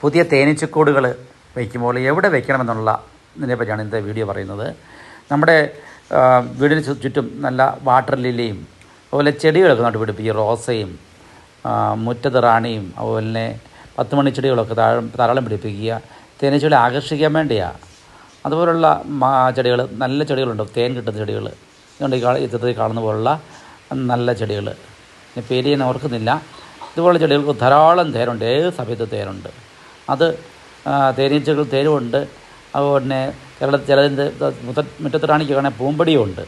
പുതിയ തേനീച്ചക്കോടുകൾ വയ്ക്കുമ്പോൾ എവിടെ വയ്ക്കണമെന്നുള്ള ഇതിനെ പറ്റിയാണ് ഇന്നത്തെ വീഡിയോ പറയുന്നത്. നമ്മുടെ വീടിന് ചുറ്റും നല്ല വാട്ടർ ലില്ലിയും അതുപോലെ ചെടികളൊക്കെ നട്ടുപിടിപ്പിക്കുക റോസയും മുറ്റത്ത് റാണിയും അതുപോലെ തന്നെ പത്ത് മണി ചെടികളൊക്കെ താഴെ ധാരാളം പിടിപ്പിക്കുക. തേനീച്ചകളെ ആകർഷിക്കാൻ വേണ്ടിയാണ് അതുപോലുള്ള ചെടികൾ നല്ല ചെടികളുണ്ട്. തേൻ കിട്ടുന്ന ചെടികൾ. ഇതുകൊണ്ട് ഈ ചിത്രത്തിൽ കാണുന്ന പോലുള്ള നല്ല ചെടികൾ. പേര് ഞാൻ ഓർക്കുന്നില്ല. ഇതുപോലുള്ള ചെടികൾക്ക് ധാരാളം തേനുണ്ട്. ഏത് സമയത്ത് തേനുണ്ട്. അത് തേനീച്ചകൾ തേരുമുണ്ട് അതുപോലെ കേരളത്തിൽ ചിലതിന്റെ മുത്ത മുറ്റത്തിറാണിക്ക് കാണാൻ പൂമ്പടിയും ഉണ്ട്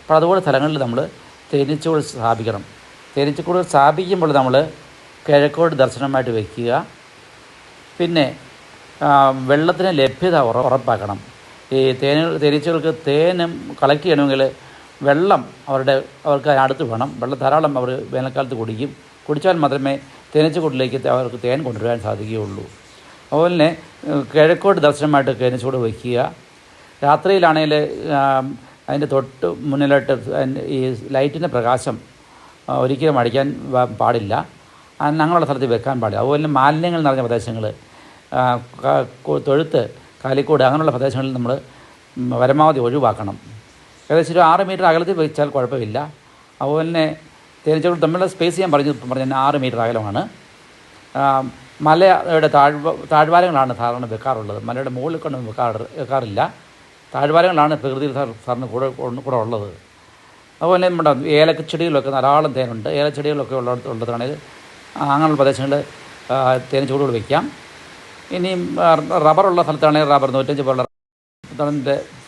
അപ്പോൾ അതുപോലെ സ്ഥലങ്ങളിൽ നമ്മൾ തേനീച്ചകൾ സ്ഥാപിക്കണം. തേനീച്ചക്കൂട് സ്ഥാപിക്കുമ്പോൾ നമ്മൾ കിഴക്കോട് ദർശനമായിട്ട് വയ്ക്കുക. പിന്നെ വെള്ളത്തിന് ലഭ്യത ഉറ ഉറപ്പാക്കണം. ഈ തേന തേനീച്ചകൾക്ക് തേനും കളക്ട് ചെയ്യണമെങ്കിൽ വെള്ളം അവരുടെ അവർക്ക് അതിനടുത്ത് വേണം. വെള്ളം ധാരാളം അവർ വേനൽക്കാലത്ത് കുടിക്കും. കുടിച്ചാൽ മാത്രമേ തേനീച്ചക്കൂട്ടിലേക്ക് അവർക്ക് തേൻ കൊണ്ടുവരാൻ സാധിക്കുകയുള്ളൂ. അതുപോലെ കിഴക്കോട്ട് ദർശനമായിട്ട് തേനീച്ചക്കൂട് വയ്ക്കുക. രാത്രിയിലാണെങ്കിൽ അതിന്റെ തൊട്ട് മുന്നിലോട്ട് ഈ ലൈറ്റിന്റെ പ്രകാശം ഒരിക്കലും അടിക്കാൻ പാടില്ല. അങ്ങനെയുള്ള സ്ഥലത്ത് വെക്കാൻ പാടില്ല. അതുപോലെ മാലിന്യങ്ങൾ നിറഞ്ഞ പ്രദേശങ്ങൾ തൊഴുത്ത് കാലിക്കോട് അങ്ങനെയുള്ള പ്രദേശങ്ങളിൽ നമ്മൾ പരമാവധി ഒഴിവാക്കണം. ഏകദേശം ഒരു ആറ് മീറ്റർ അകലത്തിൽ വെച്ചാൽ കുഴപ്പമില്ല. അതുപോലെ തന്നെ തേനീച്ചകൾ തമ്മിലുള്ള സ്പേസ് ഞാൻ പറഞ്ഞു പറഞ്ഞാൽ ആറ് മീറ്റർ അകലമാണ്. മലയുടെ താഴ്വ താഴ്വാരങ്ങളാണ് സാധാരണ വെക്കാറുള്ളത്. മലയുടെ മുകളിൽ കൊണ്ട് വെക്കാറ് വെക്കാറില്ല. താഴ്വാരങ്ങളാണ് പ്രകൃതിയിൽ സാറിന് കൂടെ കൂടെ ഉള്ളത്. അതുപോലെ നമ്മുടെ ഏലക്ക ചെടികളിലൊക്കെ ധാരാളം തേനുണ്ട്. ഏലച്ചെടികളൊക്കെ ഉള്ളിടത്ത് ഉള്ളതാണെങ്കിൽ അങ്ങനെയുള്ള പ്രദേശങ്ങളിൽ തേൻ ചൂടുകൾ വയ്ക്കാം ഇനിയും റബ്ബറുള്ള സ്ഥലത്താണെങ്കിൽ റബ്ബർ നൂറ്റഞ്ച് പോലുള്ള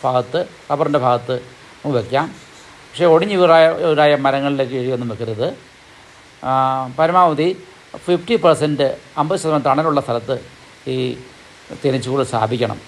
ഭാഗത്ത് റബ്ബറിന്റെ ഭാഗത്ത് വയ്ക്കാം പക്ഷേ ഒടിഞ്ഞു വീറായ വീറായ മരങ്ങളിലേക്ക് വെക്കരുത്. പരമാവധി ഫിഫ്റ്റി പെർസെന്റ് അമ്പത് ശതമാനം തണലുള്ള സ്ഥലത്ത് ഈ തേനീച്ചകൂട് സ്ഥാപിക്കണം.